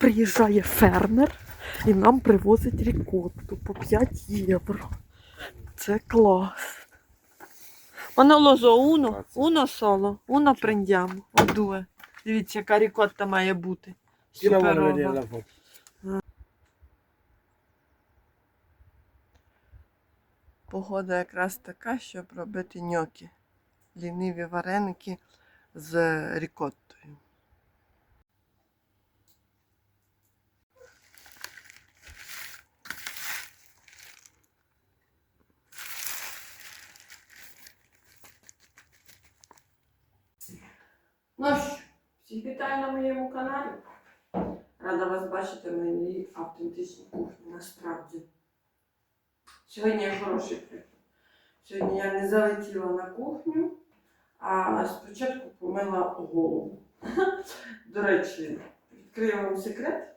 приїжджає фермер і нам привозить рікотту по 5 євро. Це клас. So uno, uno solo, uno prendiamo, o due. Дивіться, яка рікотта має бути. Суперова. Погода якраз така, щоб робити ньокі. Ліниві вареники з рікоттою. Ну що, всіх вітаю на моєму каналі. Рада вас бачити в моїй автентичній кухні насправді. Сьогодні я хороший приклад. Сьогодні я не залетіла на кухню, а спочатку помила голову. До речі, відкрию вам секрет.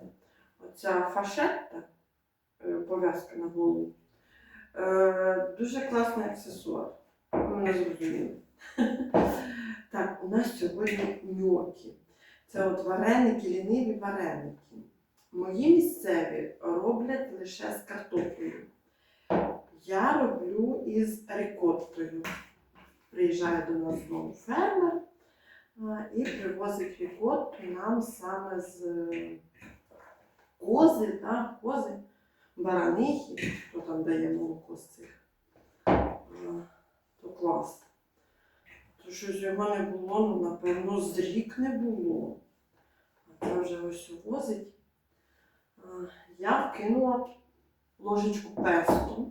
Оця фашетта, е, пов'язка на голову, е, дуже класний аксесуар. Ви мене зрозуміли. Так, у нас сьогодні ньокі. Це от вареники, ліниві вареники. Мої місцеві роблять лише з картоплею. Я роблю із рікоттою. Приїжджає до нас знову фермер і привозить рікотту нам саме з кози, так, кози, баранихи, хто там дає молоко з цих. То клас. Щось його не було, ну, напевно, з рік не було. А це вже ось возить. А, Я вкинула ложечку песто.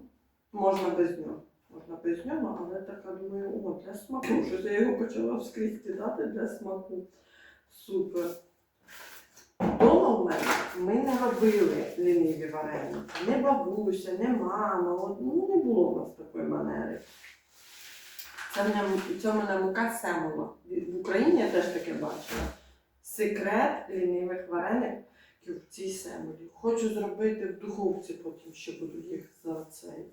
Можна без нього. Можна без нього, але така думаю, о, для смаку. Щось я його почала вскрізь кидати для смаку. Супер. Дома в мене ми не робили ліниві вареники. Не бабуся, не мама. От, ну, не було в нас такої манери. Це мене, це мене мука семова. В Україні я теж таке бачила. Секрет лінивих вареників в цій семолі. Хочу зробити в духовці, потім ще буду їх за цей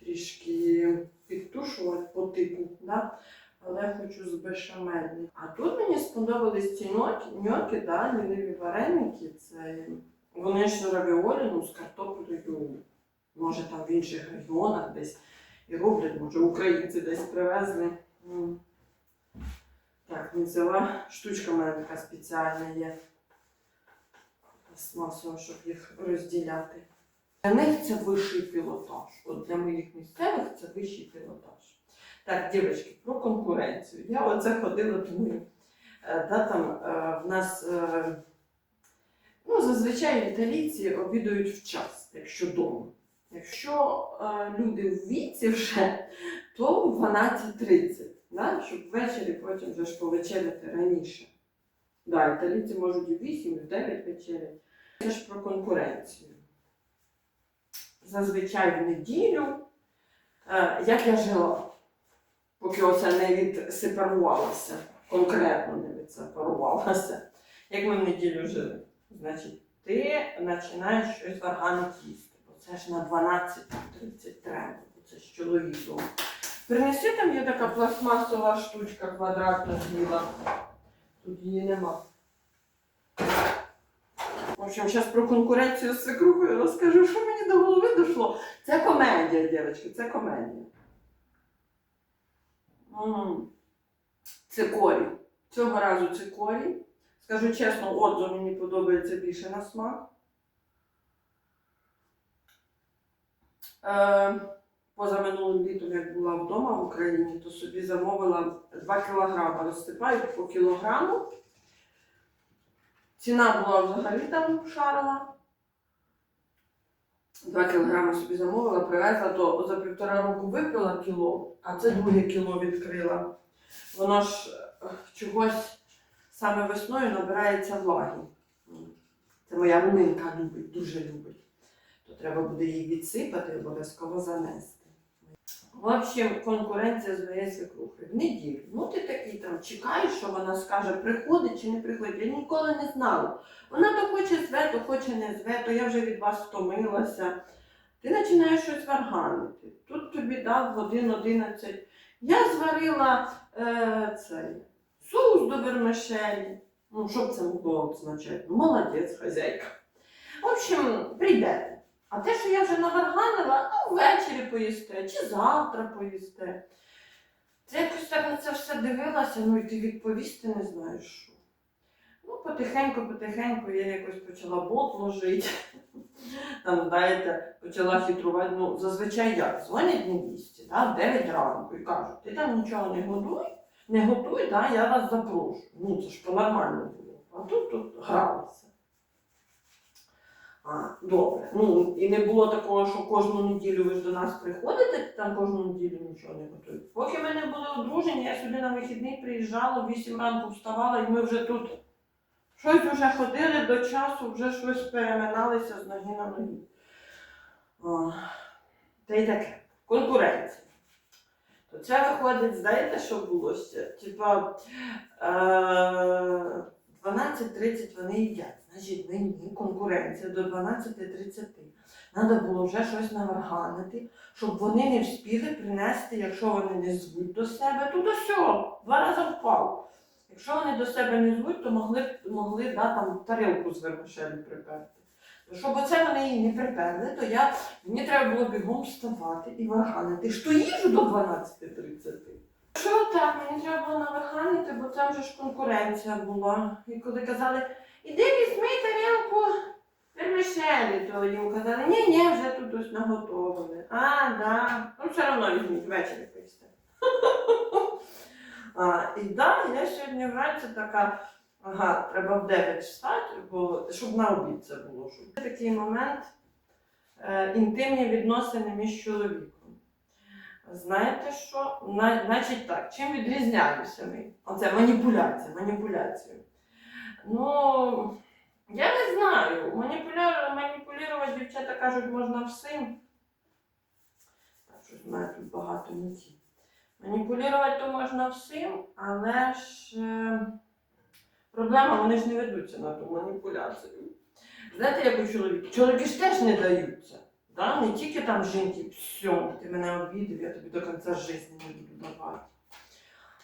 трішки підтушувати по типу, да? але хочу з бешамельним. А тут мені сподобались ці ньоки да, ліниві вареники. Це вони ж равіолі ну, з картоплею. Може там в інших регіонах десь і роблять, може українці десь привезли. Так, не взяла. Штучка в мене така спеціальна є. Пластмасова, щоб їх розділяти. Для них це вищий пілотаж. От для моїх місцевих це вищий пілотаж. Так, дівчатки, про конкуренцію. Я оце ходила, думаю, е, да, там е, в нас е, ну, зазвичай італійці обідають в час, якщо вдома. Якщо е, люди в віці вже, то в 12.30, да, щоб ввечері потім вже ж повечеряти раніше. Да, італійці можуть і в 8, і в 9 вечерять. Це ж про конкуренцію. Зазвичай в неділю, е, як я жила, поки оце не відсепарувалося, конкретно не відсепарувалося, як ми в неділю жили. Значить, ти починаєш щось їсти. Це ж на 12.30 треба, це ж чоловіком. Принеси там є така пластмасова штучка квадратна біла. Тут її нема. В общем, зараз про конкуренцію з свекрухою розкажу, що мені до голови дійшло. Це комедія, дівчатки, це комедія. М. Цикорій. Цього разу цикорій. Скажу чесно, отзо мені подобається більше на смак. Поза минулим літом, як була вдома в Україні, то собі замовила 2 кілограми. Розсипають по кілограму. Ціна була взагалі там шарова. 2 кілограми собі замовила, привезла, то за півтора року випила кіло, а це друге кіло відкрила. Воно ж е, чогось саме весною набирається влаги. Це моя руминка любить, дуже любить. То треба буде її відсипати і обов'язково занести. В общем, конкуренція з моєю свекрухою. В неділю. Ну ти такий там чекаєш, що вона скаже, приходить чи не приходить. Я ніколи не знала. Вона то хоче зве, то хоче не зве, то я вже від вас втомилася. Ти починаєш щось варганити. Тут тобі дав годин 11. Я зварила е, цей соус до вермишелі. Ну, що б це могло означати? Молодець, хазяйка. В общем, прийдете. А те, що я вже наварганила, ну, ввечері поїсте, чи завтра поїсте. Це якось так на це все дивилася, ну і ти відповісти не знаєш що. Ну, потихеньку, потихеньку я якось почала бот ложити. Там, знаєте, почала хитрувати. Ну, зазвичай як? Дзвонять невісті, да, в 9 ранку і кажуть, ти там нічого не готуй, не готуй, да, я вас запрошу. Ну, це ж по-нормальному було. А тут тут гралися. Добре. Ну, і не було такого, що кожну неділю ви ж до нас приходите, там кожну неділю нічого не готуєте. Поки ми не були одружені, я сюди на вихідний приїжджала, в 8 ранку вставала, і ми вже тут щось вже ходили до часу, вже щось переминалися з ноги на ноги. Та й таке. Конкуренція. То це виходить, знаєте, що було ще? Типа е, 12.30 вони їдять. Значить, мені конкуренція до 12.30. Треба було вже щось наварганити, щоб вони не встигли принести, якщо вони не звуть до себе, то до сього, два рази впав. Якщо вони до себе не звуть, то могли, могли да, там тарілку з вермишелі приперти. Щоб оце вони її не приперли, то я, мені треба було бігом вставати і варганити. Що їжу до 12.30. Що так, мені треба було наварганити, бо там вже ж конкуренція була. І коли казали, іди візьми тарілку вермишелі, то їм казали, ні, ні, вже тут ось наготовили. А, да. Ну все одно візьміть, ввечері поїсти. І да, я сьогодні вранці така, ага, треба в 9 встати, бо щоб на обід це було. Це такий момент е, інтимні відносини між чоловіком. Знаєте що? На, значить так, чим відрізняємося ми? Оце маніпуляція, маніпуляцію. Ну, я не знаю. Маніпулювати дівчата кажуть, можна всім. Так, щось в тут багато не. Маніпулювати то можна всім, але ж е, проблема, вони ж не ведуться на ту маніпуляцію. Знаєте, як у чоловіків? Чоловіки ж теж не даються. Да? Не тільки там жінки, все, ти мене обідав, я тобі до кінця життя не буду.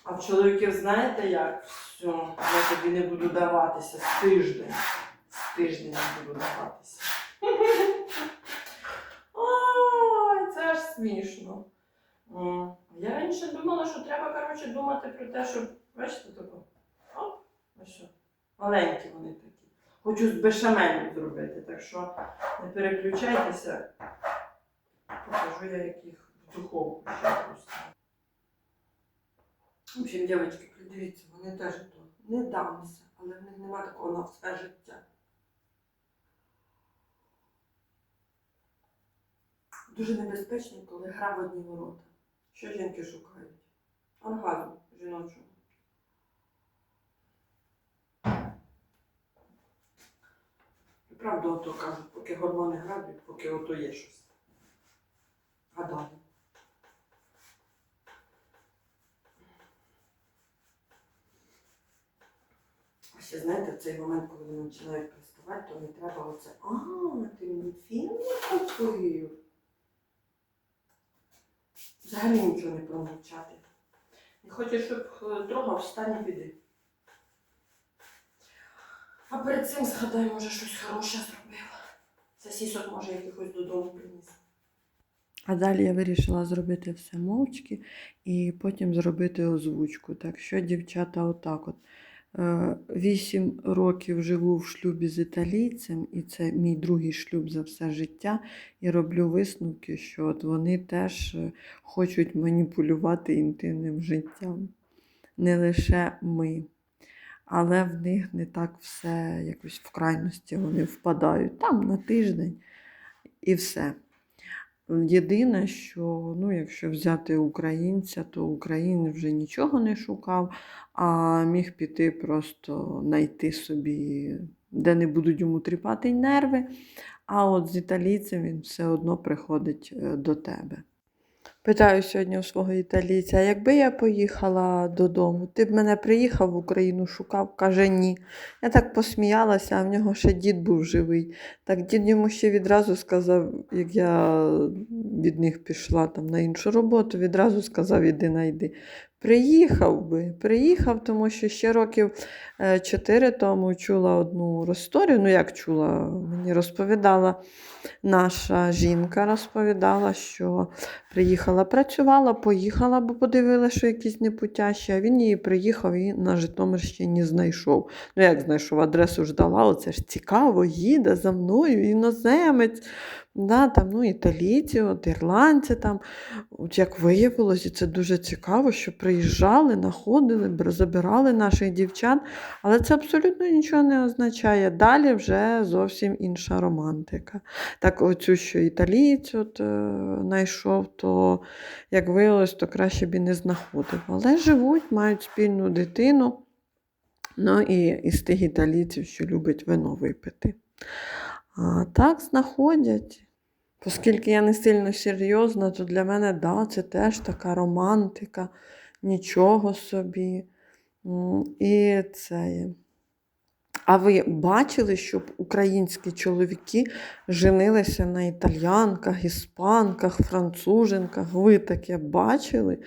А в чоловіків знаєте як? Все, я тобі не буду даватися з тиждень. З тиждень не буду даватися. Ой, це аж смішно. Я раніше думала, що треба коротше, думати про те, щоб, бачите, тако, оп, ось що, маленькі вони такі. Хочу з бешамелем зробити, так що не переключайтеся. Покажу я, як їх в духовку ще поставлю. В общем, дівчатки, придивіться, вони теж то не дамся, але в них нема такого на все життя. Дуже небезпечно, коли гра в одні ворота. Що жінки шукають? Оргазм жіночого. Правда, ото кажуть, поки гормони грають, поки ото є щось. А ще знаєте, в цей момент, коли вони починають приставати, то не треба оце. А, ти мені фільм купив. Взагалі нічого не промовчати. Не хочеш, щоб е, трогав, встань піди. А перед цим згадай, може, щось хороше зробив. Сосісок, може, якихось додому приніс. А далі я вирішила зробити все мовчки і потім зробити озвучку. Так що, дівчата, отак от. Е, Вісім років живу в шлюбі з італійцем, і це мій другий шлюб за все життя. І роблю висновки, що от вони теж е, хочуть маніпулювати інтимним життям. Не лише ми. Але в них не так все якось в крайності вони впадають там на тиждень і все. Єдине, що ну, якщо взяти українця, то Україн вже нічого не шукав, а міг піти просто знайти собі, де не будуть йому тріпати нерви. А от з італійцем він все одно приходить е, до тебе. Питаю сьогодні у свого італійця, якби я поїхала додому, ти б мене приїхав в Україну, шукав? Каже, ні. Я так посміялася, а в нього ще дід був живий. Так дід йому ще відразу сказав, як я від них пішла там на іншу роботу, відразу сказав, іди найди. Приїхав би, приїхав, тому що ще років е, чотири тому чула одну історію. Ну, як чула, мені розповідала наша жінка, розповідала, що приїхала, працювала, поїхала, бо подивилася, що якісь непутящі, а він її приїхав і на Житомирщині знайшов. Ну, як знайшов, адресу ж дала, оце ж цікаво, їде за мною, іноземець. Да, там, ну, італійці, от, ірландці там. От як виявилось, і це дуже цікаво, що приїжджали, знаходили, забирали наших дівчат, але це абсолютно нічого не означає. Далі вже зовсім інша романтика. Так, оцю, що італієць от, е, знайшов, то, як виявилось, то краще б і не знаходив. Але живуть, мають спільну дитину. Ну і із тих італійців, що любить вино випити. А так знаходять. Оскільки я не сильно серйозна, то для мене да, це теж така романтика, нічого собі. І це. А ви бачили, щоб українські чоловіки женилися на італіянках, іспанках, француженках? Ви таке бачили?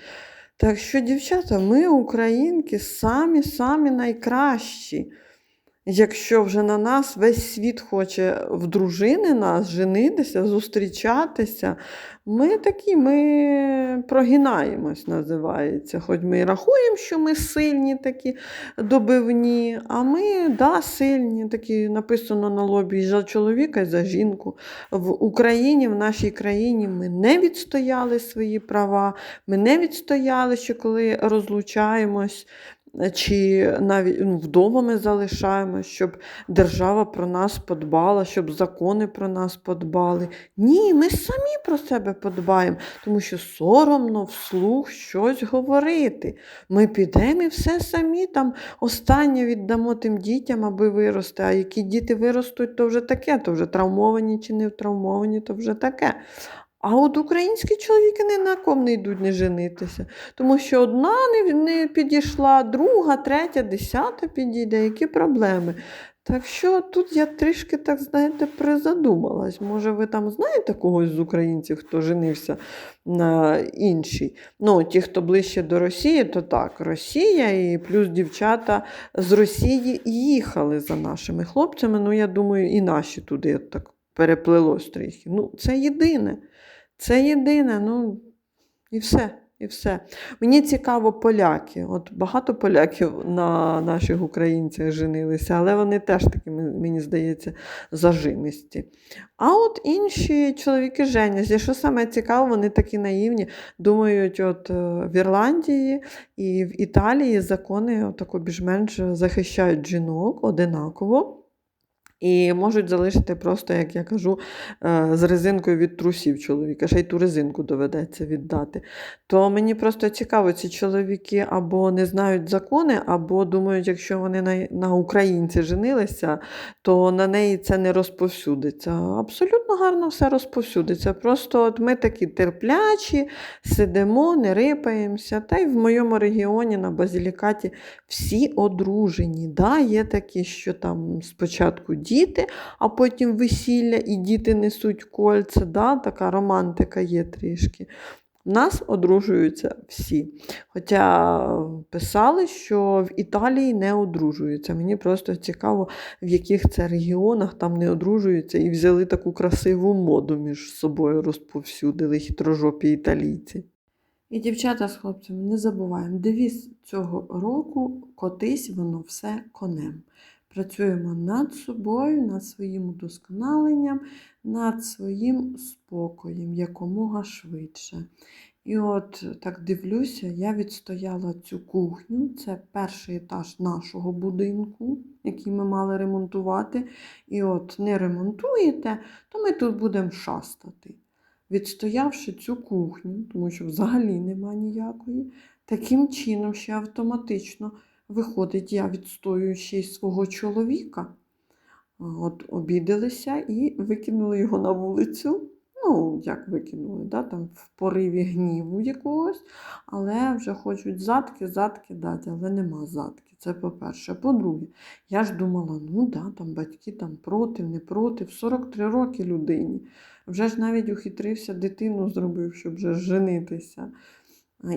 Так що, дівчата, ми, українки, самі-самі найкращі. Якщо вже на нас весь світ хоче в дружини нас женитися, зустрічатися, ми такі, ми прогинаємось, називається. Хоч ми і рахуємо, що ми сильні такі добивні, а ми да, сильні, такі написано на лобі і за чоловіка, і за жінку. В Україні, в нашій країні ми не відстояли свої права, ми не відстояли, що коли розлучаємось, чи навіть ну, вдома ми залишаємось, щоб держава про нас подбала, щоб закони про нас подбали. Ні, ми самі про себе подбаємо, тому що соромно вслух щось говорити. Ми підемо і все самі там останнє віддамо тим дітям, аби вирости. А які діти виростуть, то вже таке, то вже травмовані чи не травмовані, то вже таке. А от українські чоловіки ні на ком не йдуть не женитися. Тому що одна не, не підійшла, друга, третя, десята підійде. Які проблеми? Так що тут я трішки, так знаєте, призадумалась. Може, ви там знаєте когось з українців, хто женився на іншій? Ну, ті, хто ближче до Росії, то так, Росія і плюс дівчата з Росії їхали за нашими хлопцями. Ну, я думаю, і наші туди так переплилось трохи. Ну, це єдине. Це єдине, ну і все. І все. Мені цікаво поляки. От багато поляків на наших українцях женилися, але вони теж такі, мені здається, зажимисті. А от інші чоловіки женяться. Що саме цікаво, вони такі наївні. Думають, от е, в Ірландії і в Італії закони більш-менш захищають жінок одинаково. І можуть залишити просто, як я кажу, е, з резинкою від трусів чоловіка, ще й ту резинку доведеться віддати. То мені просто цікаво, ці чоловіки або не знають закони, або думають, якщо вони на, на українці женилися, то на неї це не розповсюдиться. Абсолютно гарно все розповсюдиться. Просто от ми такі терплячі, сидимо, не рипаємося. Та й в моєму регіоні на Базілікаті всі одружені. Да, є такі, що там спочатку діти, а потім весілля, і діти несуть кольця. Да, така романтика є трішки. Нас одружуються всі. Хоча писали, що в Італії не одружуються. Мені просто цікаво, в яких це регіонах там не одружуються і взяли таку красиву моду між собою, розповсюдили хитрожопі італійці. І дівчата з хлопцями не забуваємо, девіз цього року котись воно все конем. Працюємо над собою, над своїм удосконаленням, над своїм спокоєм якомога швидше. І от так дивлюся, я відстояла цю кухню. Це перший етаж нашого будинку, який ми мали ремонтувати. І от не ремонтуєте, то ми тут будемо шастати. Відстоявши цю кухню, тому що взагалі нема ніякої, таким чином ще автоматично виходить, я відстоюю ще й свого чоловіка. От обідалися і викинули його на вулицю. Ну, як викинули, да, там в пориві гніву якогось, але вже хочуть задки, задки дати, але нема задки. Це по-перше. По-друге, я ж думала, ну да, там батьки там проти, не проти, в 43 роки людині. Вже ж навіть ухитрився, дитину зробив, щоб вже женитися.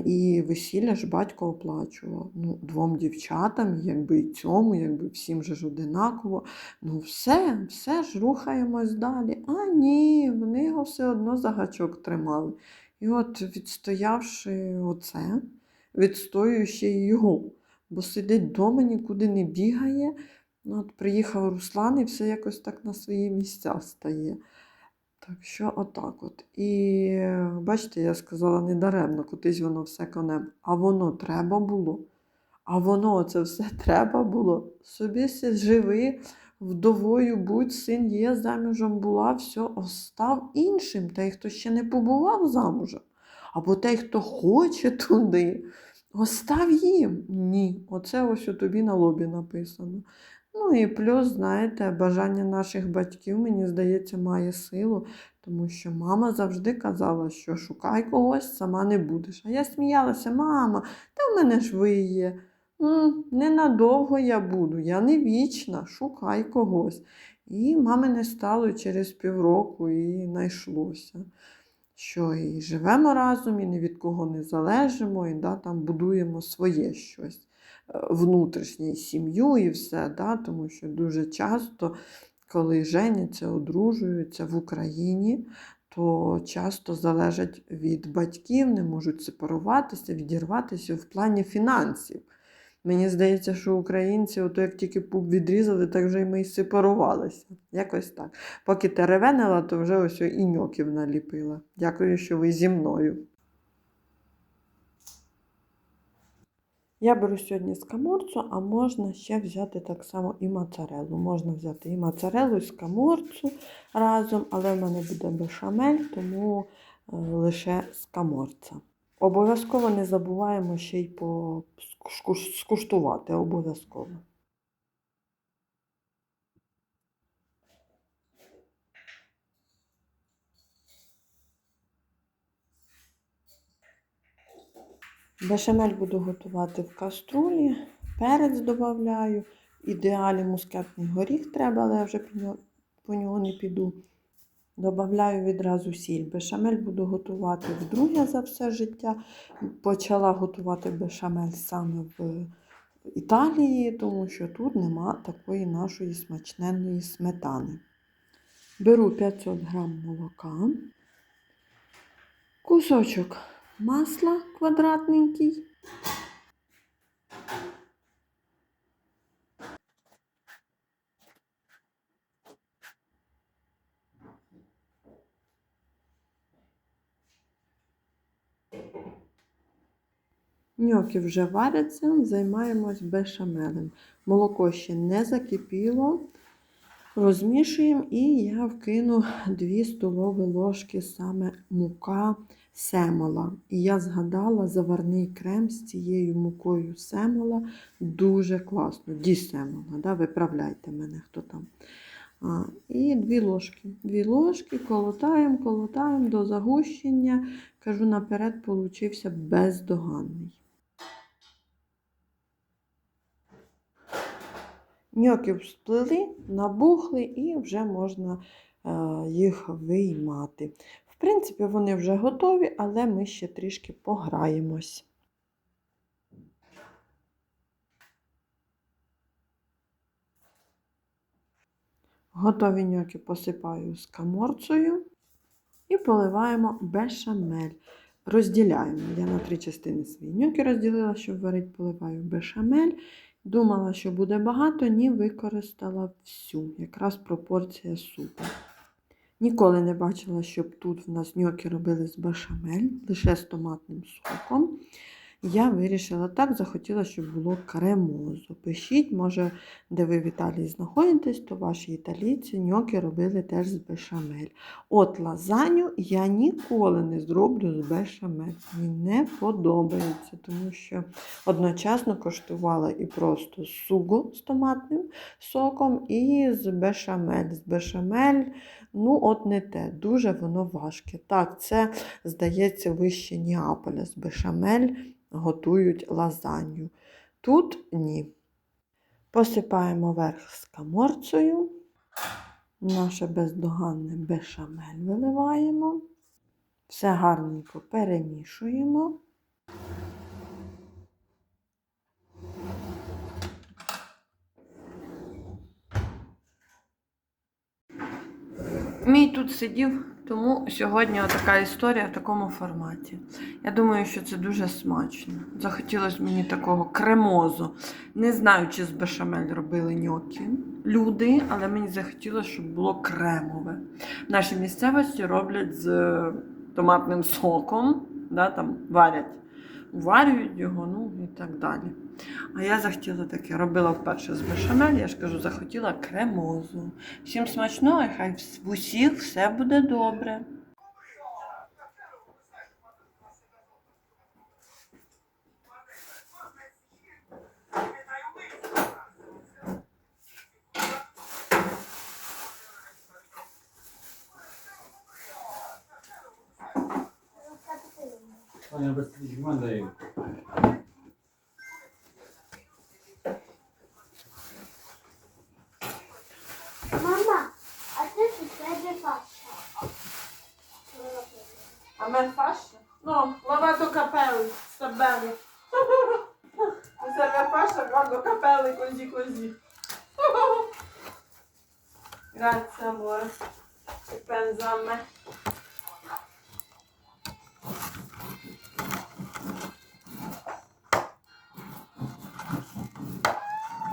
І весілля ж батько оплачував. Ну, двом дівчатам, якби і цьому, якби всім же ж одинаково. Ну, все, все ж рухаємось далі. А ні, вони його все одно за гачок тримали. І от, відстоявши оце, відстоюю ще й його, бо сидить вдома, нікуди не бігає. Ну, от приїхав Руслан і все якось так на свої місця стає. Так що отак от. І бачите, я сказала недаремно, кудись воно все конем. А воно треба було. А воно це все треба було. Собі живи, вдовою будь, син є, заміжем була, все, остав іншим, той, хто ще не побував замужем. Або той, хто хоче туди. Остав їм. Ні, оце ось у тобі на лобі написано. Ну і плюс, знаєте, бажання наших батьків, мені здається, має силу, тому що мама завжди казала, що шукай когось, сама не будеш. А я сміялася, мама, та в мене ж ви є. Ненадовго я буду, я не вічна, шукай когось. І мами не стало через півроку і знайшлося. Що і живемо разом, і ні від кого не залежимо, і да, там будуємо своє щось внутрішнє і сім'ю і все. Да, тому що дуже часто, коли женяться, одружуються в Україні, то часто залежать від батьків, не можуть сепаруватися, відірватися в плані фінансів. Мені здається, що українці, ото як тільки пуп відрізали, так вже й ми й сепарувалися. Якось так. Поки теревенила, то вже ось і ньоків наліпила. Дякую, що ви зі мною. Я беру сьогодні скаморцу, а можна ще взяти так само і моцарелу. Можна взяти і моцарелу, і скаморцу разом, але в мене буде бешамель, тому е, лише скаморця. Обов'язково не забуваємо ще й скуштувати. Обов'язково. Бешамель буду готувати в каструлі, перець додаю. Ідеалі мускатний горіх треба, але я вже по нього, не піду. Добавляю відразу сіль. Бешамель буду готувати вдруге за все життя. Почала готувати бешамель саме в Італії, тому що тут нема такої нашої смачненної сметани. Беру 500 грам молока, кусочок масла квадратненький. Ньоки вже варяться, займаємось бешамелем. Молоко ще не закипіло. Розмішуємо і я вкину 2 столові ложки саме мука семола. І я згадала заварний крем з цією мукою семола. Дуже класно. Ді семола, да? виправляйте мене, хто там. А, і дві ложки. Дві ложки колотаємо, колотаємо до загущення. Кажу наперед, получився бездоганний. Ньоки всплили, набухли і вже можна е, їх виймати. В принципі, вони вже готові, але ми ще трішки пограємось. Готові ньоки посипаю скаморцею і поливаємо бешамель. Розділяємо. Я на три частини свої ньоки розділила, щоб варити, поливаю бешамель. Думала, що буде багато, ні, використала всю, якраз пропорція супу. Ніколи не бачила, щоб тут в нас ньоки робили з бешамель, лише з томатним соком. Я вирішила так, захотіла, щоб було кремозо. Пишіть, може, де ви в Італії знаходитесь, то ваші італійці ньоки робили теж з бешамель. От лазанью я ніколи не зроблю з бешамель. Мені не подобається, тому що одночасно коштувала і просто суго з томатним соком, і з бешамель. З бешамель, ну, от не те, дуже воно важке. Так, це, здається, вище Неаполя з бешамель готують лазанью. Тут ні. Посипаємо верх скаморцею. Наше бездоганне бешамель виливаємо. Все гарненько перемішуємо. Мій тут сидів, тому сьогодні така історія в такому форматі. Я думаю, що це дуже смачно. Захотілося мені такого кремозу. Не знаю, чи з бешамель робили ньокі люди, але мені захотілося, щоб було кремове. В нашій місцевості роблять з е, томатним соком, да, там варять, уварюють його, ну і так далі. А я захотіла таке, робила вперше з бешамель, я ж кажу, захотіла кремозу. Всім смачного, і хай в усіх все буде добре. Olha, bastante manda A me fascia? No, lavato capelli, sta bene. Mi serve a fascia, guardo capelli così così. Grazie amore, che pensa a me.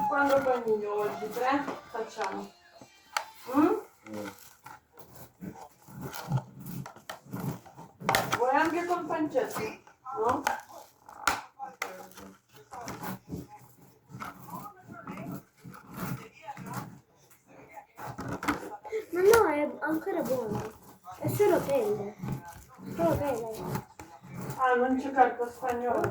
Quando bagno oggi? Tre? Facciamo. Mm? Mm. Pancetto? No? Ma no, è ancora buono. È solo pelle. Solo pelle. Ah, non c'è carta spagnola.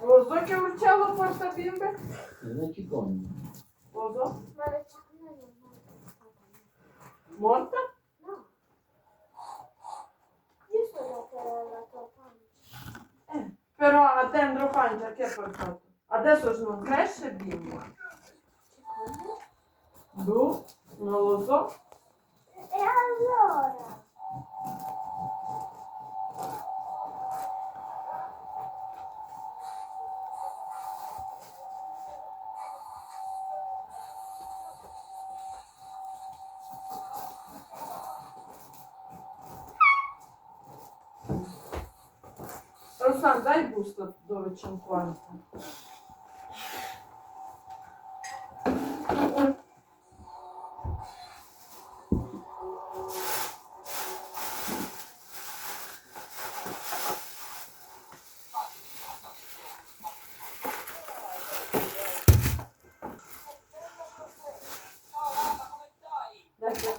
Lo so che uccello porta bimbe? Ma le cioccolatine non Morta? No. Io sono per la tua pancia. Però a dentro pancia che ha portato? Adesso se non cresce bimbo. Secondo? Boh, non lo so. E allora? Руслан, дай бусло до Веченкванта.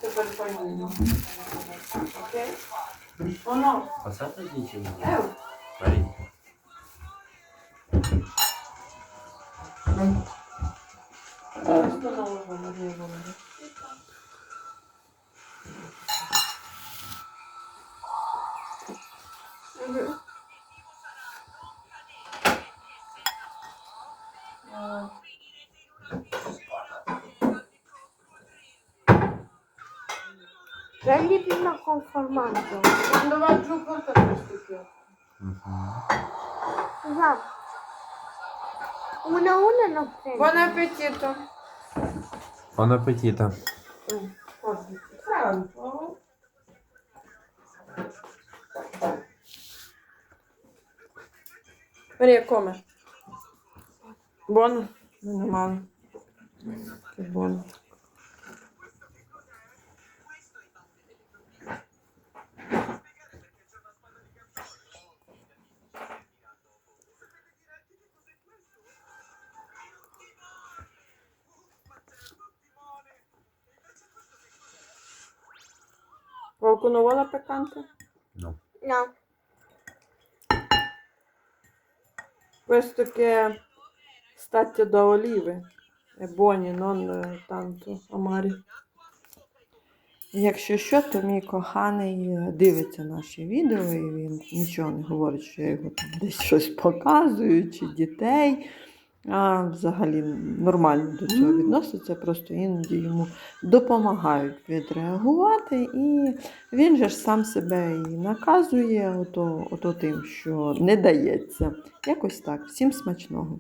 Тепер поміну. Окей? Воно. А це тоді чи не? Giù porta questo piatto. Va. Una una non prendi. Buon appetito. Buon appetito. Maria, come? Buono? Meno male. Бон. Qualcuno vuole peccante? No. No. Questo che stacchio da olive è buoni, non eh, tanto amari. Якщо що, то мій коханий е, дивиться наші відео і він нічого не говорить, що я його там десь щось показую, чи дітей. А взагалі нормально до цього відноситься, просто іноді йому допомагають відреагувати, і він же ж сам себе і наказує ото, ото тим, що не дається. Якось так. Всім смачного.